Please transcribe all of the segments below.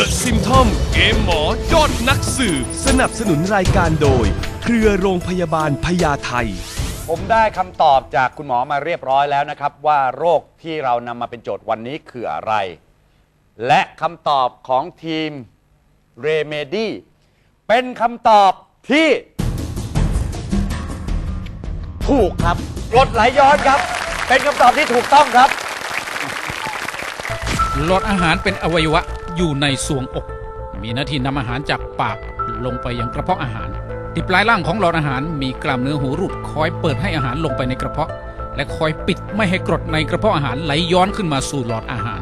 The Symptom เกมหมอยอดนักสืบสนับสนุนรายการโดย เครือโรงพยาบาลพญาไทผมได้คำตอบจากคุณหมอมาเรียบร้อยแล้วนะครับ ว่าโรคที่เรานำมาเป็นโจทย์วันนี้คืออะไร และคำตอบของทีมเรเมดี้เป็นคำตอบที่ ถูกครับกรดไหลย้อนครับ เป็นคำตอบที่ถูกต้องครับ หลอดอาหารเป็นอวัยวะ อยู่ในสวงอก มีหน้าที่นำอาหารจากปากลงไปยังกระเพาะอาหารที่ปลายล่างของหลอดอาหารมีกล้ามเนื้อหูรูดคอยเปิดให้อาหารลงไปในกระเพาะ และคอยปิดไม่ให้กรดในกระเพาะอาหารไหลย้อนขึ้นมาสู่หลอดอาหาร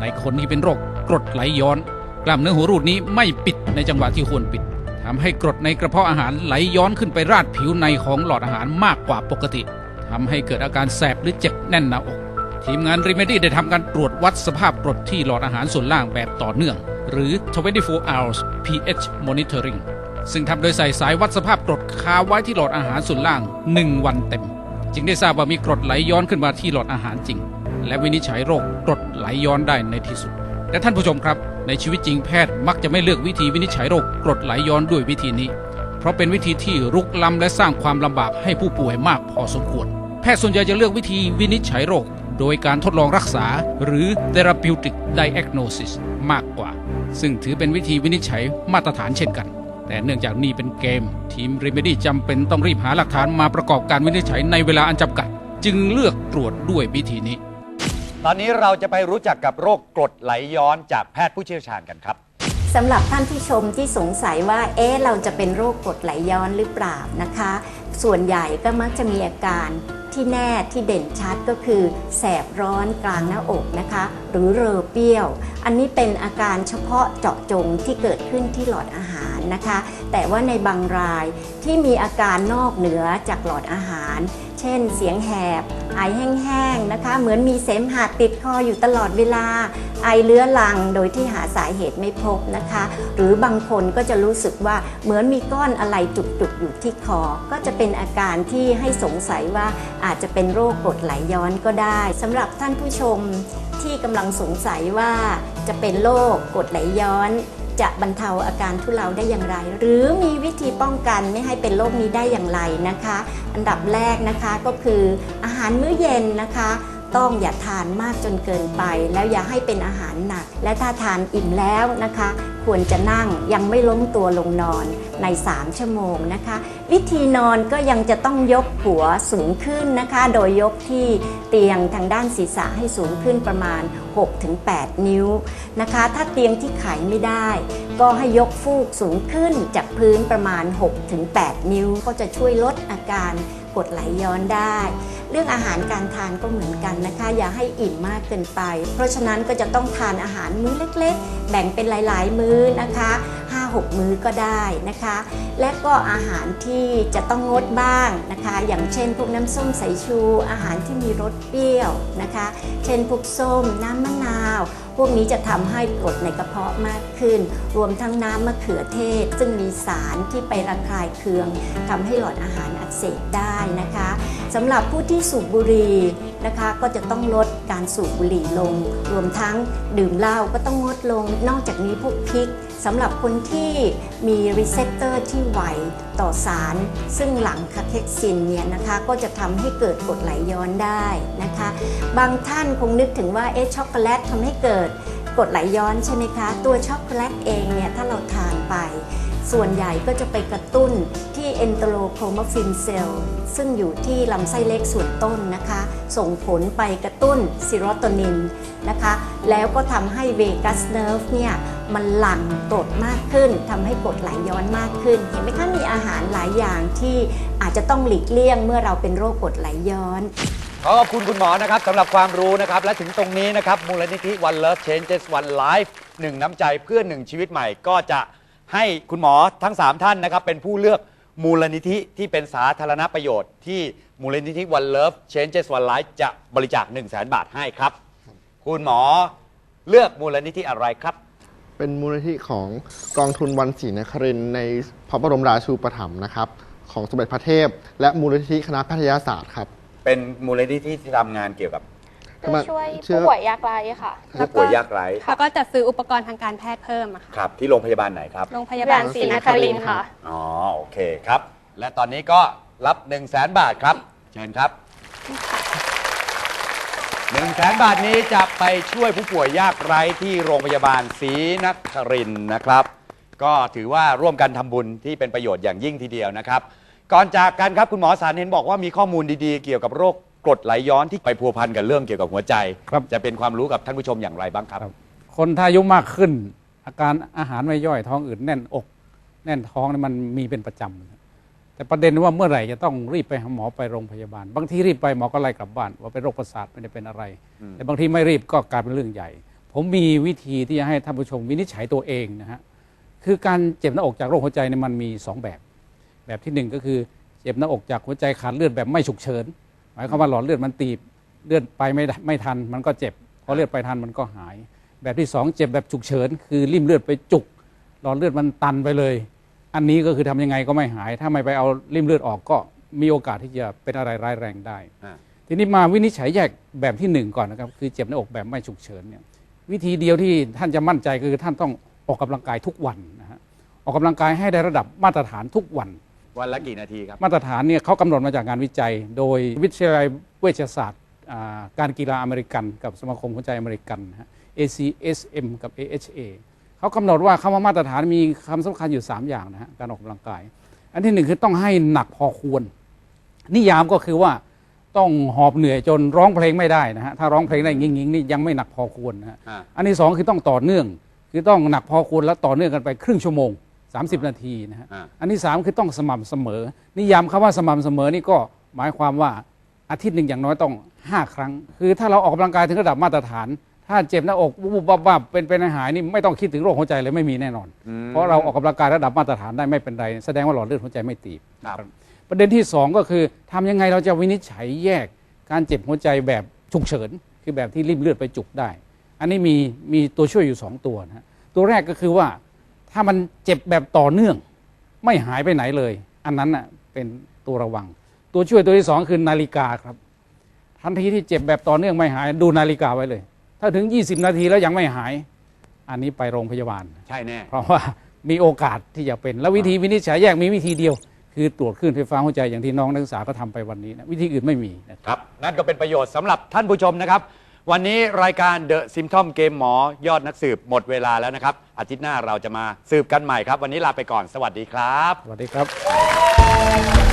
ในคนที่เป็นโรคกรดไหลย้อน กล้ามเนื้อหูรูดนี้ไม่ปิดในจังหวะที่ควรปิดทำให้กรดในกระเพาะอาหารไหลย้อนขึ้นไปราดผิวในของหลอดอาหารมากกว่าปกติทำให้เกิดอาการแสบหรือเจ็บแน่นหน้าอก ทีมงานรีเมดี้ได้ทำการตรวจวัดสภาพกรดที่หลอดอาหารส่วนล่างแบบต่อเนื่อง หรือ 24 hours pH monitoring ซึ่งทำโดยใส่สายวัดสภาพกรดคาไว้ที่หลอดอาหารส่วนล่าง 1 วันเต็ม จึงได้ทราบว่ามีกรดไหลย้อนขึ้นมาที่หลอดอาหารจริง และวินิจฉัยโรคกรดไหลย้อนได้ในที่สุดและท่านผู้ชมครับ ในชีวิตจริงแพทย์มักจะไม่เลือกวิธีวินิจฉัยโรคกรดไหลย้อนด้วยวิธีนี้ เพราะเป็นวิธีที่รุกล้ำและสร้างความลำบากให้ผู้ป่วยมากพอสมควร แพทย์ส่วนใหญ่จะเลือกวิธีวินิจฉัยโรค โดยการทดลองรักษาหรือ therapeutic diagnosis มากกว่า ซึ่งถือเป็นวิธีวินิจฉัยมาตรฐานเช่นกัน แต่เนื่องจากนี่เป็นเกม ทีม Remedy จำเป็นต้องรีบหาหลักฐานมาประกอบการวินิจฉัยในเวลาอันจำกัด จึงเลือกตรวจด้วยวิธีนี้ ตอนนี้เราจะไปรู้จักกับโรคกรดไหลย้อนจากแพทย์ผู้เชี่ยวชาญกันครับสำหรับท่านที่ชมที่สงสัยว่า เอ๊ะ เราจะเป็นโรคกรดไหลย้อนหรือเปล่านะคะ ส่วนใหญ่ก็มักจะมีอาการที่แน่ที่เด่นชัดก็คือ แสบร้อนกลางหน้าอกนะคะ หรือเรอเปรี้ยว อันนี้เป็นอาการเฉพาะเจาะจงที่เกิดขึ้นที่หลอดอาหารนะคะ แต่ว่าในบางรายที่มีอาการนอกเหนือจากหลอดอาหาร เช่น เสียงแหบ ไอแห้งๆนะคะ เหมือนมีเสมหะติดคออยู่ตลอดเวลา ไอเลื้อรังโดยที่หาสาเหตุไม่พบนะคะ หรือบางคนก็จะรู้สึกว่าเหมือนมีก้อนอะไรจุกๆอยู่ที่คอ ก็จะเป็นอาการที่ให้สงสัยว่าอาจจะเป็นโรคกรดไหลย้อนก็ได้สำหรับท่านผู้ชมที่กำลังสงสัยว่าจะเป็นโรคกรดไหลย้อน จะบรรเทาอาการทุเลาได้อย่างไร หรือมีวิธีป้องกันไม่ให้เป็นโรคนี้ได้อย่างไรนะคะ อันดับแรกนะคะก็คืออาหารมื้อเย็นนะคะ ต้องอย่าทานมากจนเกินไป แล้วอย่าให้เป็นอาหารหนัก และถ้าทานอิ่มแล้วนะคะ ควรจะนั่งยังไม่ล้มตัวลงนอนใน 3 ชั่วโมงนะคะ วิธีนอนก็ยังจะต้องยกหัวสูงขึ้นนะคะ โดยยกที่เตียงทางด้านศีรษะให้สูงขึ้นประมาณ 6-8 นิ้วนะคะ ถ้าเตียงที่ไขไม่ได้ ก็ให้ยกฟูกสูงขึ้นจากพื้นประมาณ 6-8 นิ้ว ก็จะช่วยลดอาการกดไหลย้อนได้ เรื่องอาหารการทานก็เหมือนกันนะคะ อย่าให้อิ่มมากเกินไป เพราะฉะนั้นก็จะต้องทานอาหารมื้อเล็ก ๆ แบ่งเป็นหลาย ๆ มื้อนะคะ5-6 มื้อก็ได้นะคะ และก็อาหารที่จะต้องงดบ้างนะคะ อย่างเช่นพวกน้ำส้มสายชู อาหารที่มีรสเปรี้ยวนะคะ เช่นพวกส้มน้ำมะนาว พวกนี้จะทำให้กรดในกระเพาะมากขึ้น รวมทั้งน้ำมะเขือเทศ ซึ่งมีสารที่ไประคายเคืองทำให้หลอดอาหารอักเสบได้นะคะ สำหรับผู้ที่สูบบุหรี่นะคะก็จะต้องลดการสูบบุหรี่ลง รวมทั้งดื่มเหล้าก็ต้องงดลง นอกจากนี้พวกพริกสำหรับคนที่มีรีเซพเตอร์ที่ไวต่อสาร ซึ่งหลังคาเทกซินเนี่ยนะคะก็จะทำให้เกิดกรดไหลย้อนได้นะคะ บางท่านคงนึกถึงว่าเอ๊ะช็อกโกแลตทำให้เกิดกรดไหลย้อนใช่ไหมคะ ตัวช็อกโกแลตเองเนี่ยถ้าเราทานไป ส่วนใหญ่ก็จะไปกระตุ้น ที่เอนโตโลโครมาฟินเซลล์ซึ่งอยู่ที่ลำไส้เล็กส่วนต้นนะคะ ส่งผลไปกระตุ้นซิโรโทนินนะคะ แล้วก็ทำให้เวกัสเนิร์ฟเนี่ยมันหลั่งกรดมากขึ้นทำให้กรดไหลย้อนมากขึ้น เห็นไหมคะมีอาหารหลายอย่างที่อาจจะต้องหลีกเลี่ยงเมื่อเราเป็นโรคกรดไหลย้อนขอขอบคุณคุณหมอนะครับสำหรับความรู้นะครับ และถึงตรงนี้นะครับ มูลนิธิ One Love Changes One Life หนึ่งน้ำใจเพื่อหนึ่งชีวิตใหม่ก็จะให้คุณหมอทั้ง 3 ท่านนะครับ เป็นผู้เลือก มูลนิธิที่เป็นสาธารณประโยชน์ที่มูลนิธิ One Love Changes One Life จะบริจาค 1 0 0 0 0แบาทให้ครับ คุณหมอเลือกมูลนิธิอะไรครับ เป็นมูลนิธิของกองทุนวันศรีนครินทร์ในพระบรมราชูปถัมภ์นะครับ ของสมเด็จพระเทพ และมูลนิธิคณะแพทยศาสตร์ครับ เป็นมูลนิธิที่ทำงานเกี่ยวกับ ทำไมช่วยเชื่อผู้ป่วยยากไร้ค่ะ ผู้ป่วยยากไร้แล้วก็จะซื้ออุปกรณ์ทางการแพทย์เพิ่มอะค่ะครับที่โรงพยาบาลไหนครับ โรงพพยายาบาบาลลศศรีรีนนคคริรินนททร์ร์ค่ะค่ะ อ๋อ โอเคครับ และตอนนี้ก็รับ 1 0 0 0 0แบาทครับ เชิญครับ 1 0 0 0 0แบาทนี้จะไปช่วยผู้ป่วยยากไร้ที่โรงพยาบาลศรีนครินทร์นะครับ ก็ถือว่าร่วมกันทำบุญที่เป็นประโยชน์อย่างยิ่งทีเดียวนะครับ ก่อนจากกันครับคุณหมอสารเห็นบอกว่ามีข้อมูลดีๆ เกี่ยวกับโรค กรดไหลย้อนที่ไปพัวพันกับเรื่องเกี่ยวกับหัวใจครับ จะเป็นความรู้กับท่านผู้ชมอย่างไรบ้างครับครับ คนถ้าอายุมากขึ้น อาการอาหารไม่ย่อยท้องอืดแน่นอก แน่นท้องนี่มันมีเป็นประจำแต่ประเด็นว่าเมื่อไหร่จะต้องรีบไปหาหมอไปโรงพยาบาล บางทีรีบไปหมอก็ไล่กลับบ้าน ว่าเป็นโรคประสาทไม่ได้เป็นอะไรแต่บางทีไม่รีบก็กลายเป็นเรื่องใหญ่ ผมมีวิธีที่จะให้ท่านผู้ชมวินิจฉัยตัวเองนะฮะคือการเจ็บหน้าอกจากโรคหัวใจเนี่ยมันมีสองแบบ แบบที่หนึ่งก็คือเจ็บหน้าอกจากหัวใจขาดเลือดแบบไม่ฉุกเฉิน หมายความว่าหลอดเลือดมันตีบเลือดไปไม่ได้ไม่ทันมันก็เจ็บพอเลือดไปทันมันก็หาย แบบที่สองเจ็บแบบฉุกเฉินคือริ่มเลือดไปจุก หลอดเลือดมันตันไปเลย อันนี้ก็คือทำยังไงก็ไม่หาย ถ้าไม่ไปเอาริ่มเลือดออกก็มีโอกาสที่จะเป็นอะไรร้ายแรงได้อ่าทีนี้มาวินิจฉัยแยกแบบที่หนึ่งก่อนนะครับคือเจ็บหน้าอกแบบไม่ฉุกเฉินเนี่ยวิธีเดียวที่ท่านจะมั่นใจคือท่านต้องออกกำลังกายทุกวันนะฮะออกกำลังกายให้ได้ระดับมาตรฐานทุกวัน วันละกี่นาทีครับ มาตรฐานเนี่ยเขากำหนดมาจากงานวิจัย โดยวิทยาลัยเวชศาสตร์อ่าการกีฬาอเมริกัน กับสมาคมหัวใจอเมริกันนะฮะ ACSM กับ AHA เขากำหนดว่าคำว่ามาตรฐานมีคำสำคัญอยู่ 3 อย่างนะฮะการออกกำลังกาย อันที่หนึ่งคือต้องให้หนักพอควร นิยามก็คือว่าต้องหอบเหนื่อยจนร้องเพลงไม่ได้นะฮะถ้าร้องเพลงได้งิ่งๆนี่ยังไม่หนักพอควรนะฮะอ่า อันที่สองคือต้องต่อเนื่อง คือต้องหนักพอควรและต่อเนื่องกันไปครึ่งชั่วโมง 30 นาทีนะฮะอ่าอันที่สามคือต้องสม่ำเสมอ นิยามคำว่าสม่ำเสมอนี่ก็หมายความว่าอาทิตย์หนึ่งอย่างน้อยต้อง 5 ครั้ง คือถ้าเราออกกำลังกายถึงระดับมาตรฐาน ถ้าเจ็บหน้าอกวุบวับวับเป็นเป็นหายนี่ไม่ต้องคิดถึงโรคหัวใจเลยไม่มีแน่นอน เพราะเราออกกำลังกายระดับมาตรฐานได้ไม่เป็นไร แสดงว่าหลอดเลือดหัวใจไม่ตีบครับประเด็นที่สองก็คือทำยังไงเราจะวินิจฉัยแยกการเจ็บหัวใจแบบฉุกเฉิน คือแบบที่ริมเลือดไปจุกได้ อันนี้มีมีตัวช่วยอยู่สองตัวนะฮะตัวแรกก็คือว่า ถ้ามันเจ็บแบบต่อเนื่อง ไม่หายไปไหนเลย อันนั้นน่ะเป็นตัวระวัง ตัวช่วยตัวที่สองคือนาฬิกาครับ ทันทีที่เจ็บแบบต่อเนื่องไม่หาย ดูนาฬิกาไว้เลย ถ้าถึง 20 นาทีแล้วยังไม่หาย อันนี้ไปโรงพยาบาล ใช่แน่ เพราะว่ามีโอกาสที่จะเป็น แล้ววิธีวินิจฉัยแยกมีวิธีเดียว คือตรวจคลื่นไฟฟ้าหัวใจอย่างที่น้องนักศึกษาก็ทำไปวันนี้นะวิธีอื่นไม่มีนะครับครับนั่นก็เป็นประโยชน์สำหรับท่านผู้ชมนะครับ วันนี้รายการ The Symptom เกมหมอยอดนักสืบหมดเวลาแล้วนะครับ อาทิตย์หน้าเราจะมาสืบกันใหม่ครับ วันนี้ลาไปก่อน สวัสดีครับ สวัสดีครับ